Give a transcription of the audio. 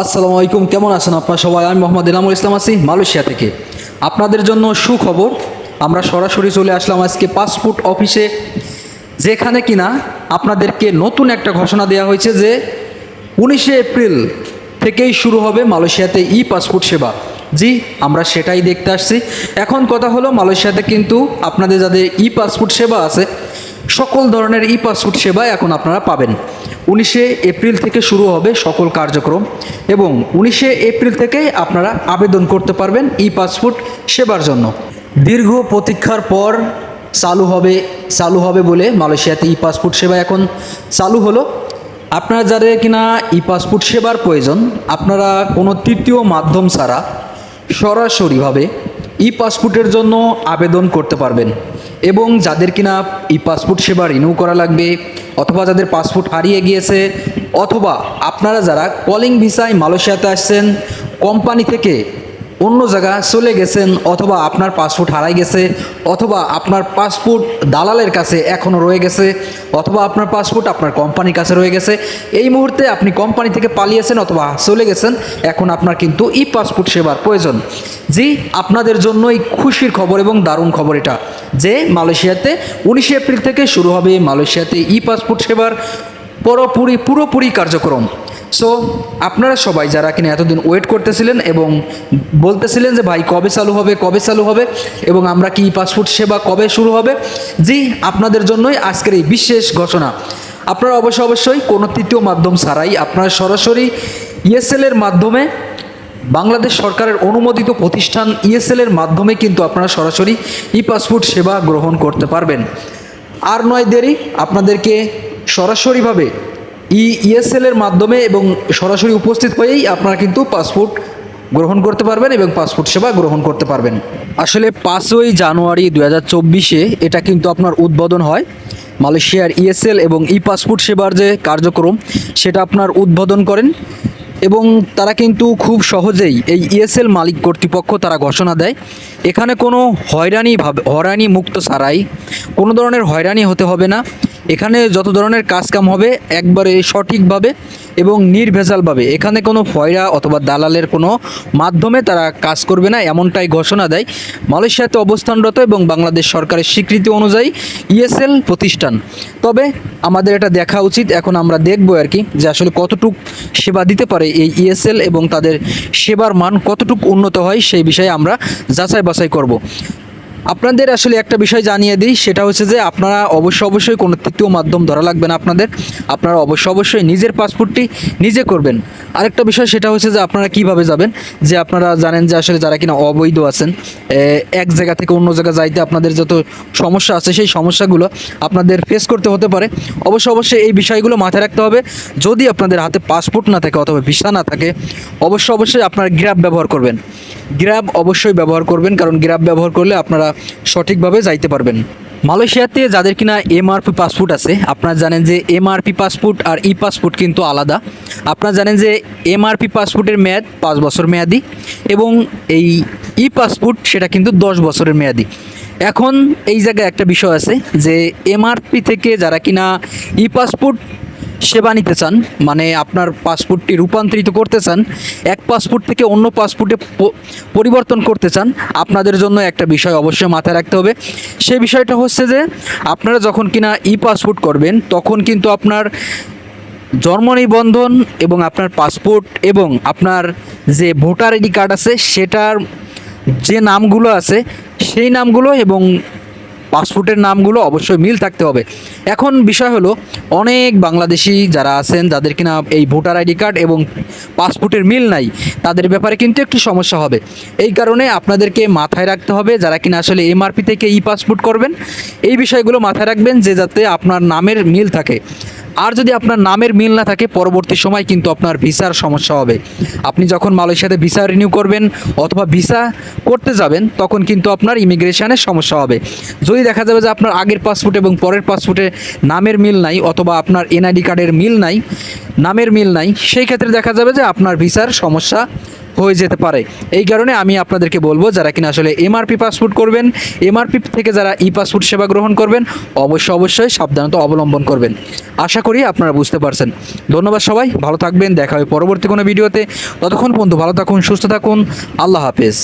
আসসালামু আলাইকুম, কেমন আছেন আপনারা সবাই? আমি মোহাম্মদ ইনামুল ইসলাম আছি মালয়েশিয়া থেকে। আপনাদের জন্য সুখবর, আমরা সরাসরি চলে আসলাম আজকে পাসপোর্ট অফিসে, যেখানে কিনা আপনাদেরকে নতুন একটা ঘোষণা দেওয়া হয়েছে যে উনিশে এপ্রিল থেকেই শুরু হবে মালয়েশিয়াতে ই পাসপোর্ট সেবা। জি, আমরা সেটাই দেখতে আসছি। এখন কথা হলো, মালয়েশিয়াতে কিন্তু আপনাদের যাদের ই পাসপোর্ট সেবা আছে, সকল ধরনের ই পাসপোর্ট সেবা এখন আপনারা পাবেন। উনিশে এপ্রিল থেকে শুরু হবে সকল কার্যক্রম এবং উনিশে এপ্রিল থেকে আপনারা আবেদন করতে পারবেন ই পাসপোর্ট সেবার জন্য। দীর্ঘ প্রতীক্ষার পর চালু হবে চালু হবে বলে মালয়েশিয়াতে ই পাসপোর্ট সেবা এখন চালু হলো। আপনারা যাদের কিনা ই পাসপোর্ট সেবার প্রয়োজন, আপনারা কোনো তৃতীয় মাধ্যম ছাড়া সরাসরিভাবে ই পাসপোর্টের জন্য আবেদন করতে পারবেন এবং যাদের কিনা ই পাসপোর্ট সেবা রিনিউ করা লাগবে অথবা যাদের পাসপোর্ট হারিয়ে গিয়েছে অথবা আপনারা যারা কলিং ভিসায় মালয়েশিয়াতে আসছেন কোম্পানি থেকে অন্য জায়গা চলে গেছেন অথবা আপনার পাসপোর্ট হারাই গেছে, অথবা আপনার পাসপোর্ট দালালের কাছে এখনও রয়ে গেছে, অথবা আপনার পাসপোর্ট আপনার কোম্পানির কাছে রয়ে গেছে। এই মুহূর্তে আপনি কোম্পানি থেকে পালিয়েছেন অথবা চলে গেছেন, এখন আপনার কিন্তু ই পাসপোর্ট সেবার প্রয়োজন। জি, আপনাদের জন্যই খুশির খবর এবং দারুণ খবর এটা যে মালয়েশিয়াতে উনিশে এপ্রিল থেকে শুরু হবে মালয়েশিয়াতে ই পাসপোর্ট সেবার পুরোপুরি পুরোপুরি কার্যক্রম। সো আপনারা সবাই যারা কিনা এতদিন ওয়েট করতেছিলেন এবং বলতেছিলেন যে, ভাই, কবে চালু হবে, কবে চালু হবে এবং আমরা কি পাসপোর্ট সেবা কবে শুরু হবে? জি, আপনাদের জন্যই আজকের এই বিশেষ ঘোষণা। আপনারা অবশ্যই অবশ্যই কোনো তৃতীয় মাধ্যম ছাড়াই আপনারা সরাসরি ইএসএল এর মাধ্যমে বাংলাদেশ সরকারের অনুমোদিত প্রতিষ্ঠান ইএসএল এর মাধ্যমে কিন্তু আপনারা সরাসরি ই পাসপোর্ট সেবা গ্রহণ করতে পারবেন। আর নয় দেরি, আপনাদেরকে সরাসরিভাবে ই ইএসএল এর মাধ্যমে এবং সরাসরি উপস্থিত হয়েই আপনারা কিন্তু পাসপোর্ট গ্রহণ করতে পারবেন এবং পাসপোর্ট সেবা গ্রহণ করতে পারবেন। আসলে পাঁচই জানুয়ারি দু হাজার চব্বিশে এটা কিন্তু আপনার উদ্বোধন হয়। মালয়েশিয়ার ইএসএল এবং ই পাসপোর্ট সেবার যে কার্যক্রম, সেটা আপনার উদ্বোধন করেন। এবং তারা কিন্তু খুব সহজেই এই ইএসএল মালিক কর্তৃপক্ষ তারা ঘোষণা দেয়। এখানে কোনো হয়রানি ভাবে, হয়রানি মুক্ত ছাড়াই কোনো ধরনের হয়রানি হতে হবে না। এখানে যত ধরনের কাজকাম হবে একবারে সঠিকভাবে এবং নির্ভেজালভাবে। এখানে কোনো ফয়রা অথবা দালালের কোনো মাধ্যমে তারা কাজ করবে না, এমনটাই ঘোষণা দেয়। মালয়েশিয়াতে অবস্থানরত এবং বাংলাদেশ সরকারের স্বীকৃতি অনুযায়ী ইএসএল প্রতিষ্ঠান। তবে আমাদের এটা দেখা উচিত। এখন আমরা দেখব আর কি যে আসলে কতটুক সেবা দিতে পারে এই ইএসএল এবং তাদের সেবার মান কতটুকু উন্নত হয় সেই বিষয়ে আমরা যাচাই বাছাই করব। আপনাদের আসলে একটা বিষয় জানিয়ে দিই, সেটা হচ্ছে যে আপনারা অবশ্যই অবশ্যই কোনো তৃতীয় মাধ্যম ধরা লাগবে না আপনাদের। আপনারা অবশ্যই অবশ্যই নিজের পাসপোর্টটি নিজে করবেন। আরেকটা বিষয় সেটা হচ্ছে যে আপনারা কীভাবে যাবেন? যে আপনারা জানেন যে আসলে যারা কিনা অবৈধ আছেন এক জায়গা থেকে অন্য জায়গা যাইতে আপনাদের যত সমস্যা আছে, সেই সমস্যাগুলো আপনাদের ফেস করতে হতে পারে। অবশ্যই অবশ্যই এই বিষয়গুলো মাথায় রাখতে হবে। যদি আপনাদের হাতে পাসপোর্ট না থাকে অথবা ভিসা না থাকে, অবশ্যই অবশ্যই আপনারা গ্র্যাব ব্যবহার করবেন। গ্র্যাব অবশ্যই ব্যবহার করবেন, কারণ গ্র্যাব ব্যবহার করলে আপনারা সঠিকভাবে যাইতে পারবেন। মালয়েশিয়াতে যাদের কিনা এমআরপি পাসপোর্ট আছে, আপনারা জানেন যে এমআরপি পাসপোর্ট আর ই পাসপোর্ট কিন্তু আলাদা। আপনারা জানেন যে এমআরপি পাসপোর্টের মেয়াদ পাঁচ বছর মেয়াদি এবং এই ই পাসপোর্ট সেটা কিন্তু দশ বছরের মেয়াদি। এখন এই জায়গায় একটা বিষয় আছে যে এমআরপি থেকে যারা কিনা ই পাসপোর্ট সেবা নিতে চান মানে আপনার পাসপোর্টটি রূপান্তরিত করতে চান, এক পাসপোর্ট থেকে অন্য পাসপোর্টে পরিবর্তন করতে চান, আপনাদের জন্য একটা বিষয় অবশ্যই মাথায় রাখতে হবে। সেই বিষয়টা হচ্ছে যে, আপনারা যখন কিনা ই পাসপোর্ট করবেন, তখন কিন্তু আপনার জন্ম নিবন্ধন এবং আপনার পাসপোর্ট এবং আপনার যে ভোটার আইডি কার্ড আছে, সেটার যে নামগুলো আছে, সেই নামগুলো এবং পাসপোর্টের নামগুলো অবশ্যই মিল থাকতে হবে। এখন বিষয় হলো, অনেক বাংলাদেশি যারা আছেন, যাদের কিনা এই ভোটার আইডি কার্ড এবং পাসপোর্টের মিল নাই, তাদের ব্যাপারে কিন্তু একটু সমস্যা হবে। এই কারণে আপনাদেরকে মাথায় রাখতে হবে, যারা কিনা আসলে এমআরপি থেকে ই পাসপোর্ট করবেন, এই বিষয়গুলো মাথায় রাখবেন যে যাতে আপনার নামের মিল থাকে। আর যদি আপনার নামের মিল না থাকে, পরবর্তী সময় কিন্তু আপনার ভিসার সমস্যা হবে। আপনি যখন মালয়েশিয়াতে ভিসা রিনিউ করবেন অথবা ভিসা করতে যাবেন, তখন কিন্তু আপনার ইমিগ্রেশনের সমস্যা হবে। যদি দেখা যাবে যে আপনার আগের পাসপোর্ট এবং পরের পাসপোর্টে নামের মিল নাই অথবা আপনার এনআইডি কার্ডের মিল নাই, নামের মিল নাই, সেই ক্ষেত্রে দেখা যাবে যে আপনার ভিসার সমস্যা হয়ে যেতে পারে। এই কারণে আমি আপনাদেরকে বলব, যারা কিনা আসলে এমআরপি পাসপোর্ট করবেন এমআরপি থেকে যারা ই পাসপোর্ট সেবা গ্রহণ করবেন, অবশ্যই অবশ্যই সাবধানতা অবলম্বন করবেন। আশা করি আপনারা বুঝতে পারছেন। ধন্যবাদ সবাই, ভালো থাকবেন, দেখা হবে পরবর্তী কোনো ভিডিওতে। ততক্ষণ পর্যন্ত ভালো থাকুন, সুস্থ থাকুন, আল্লাহ হাফেজ।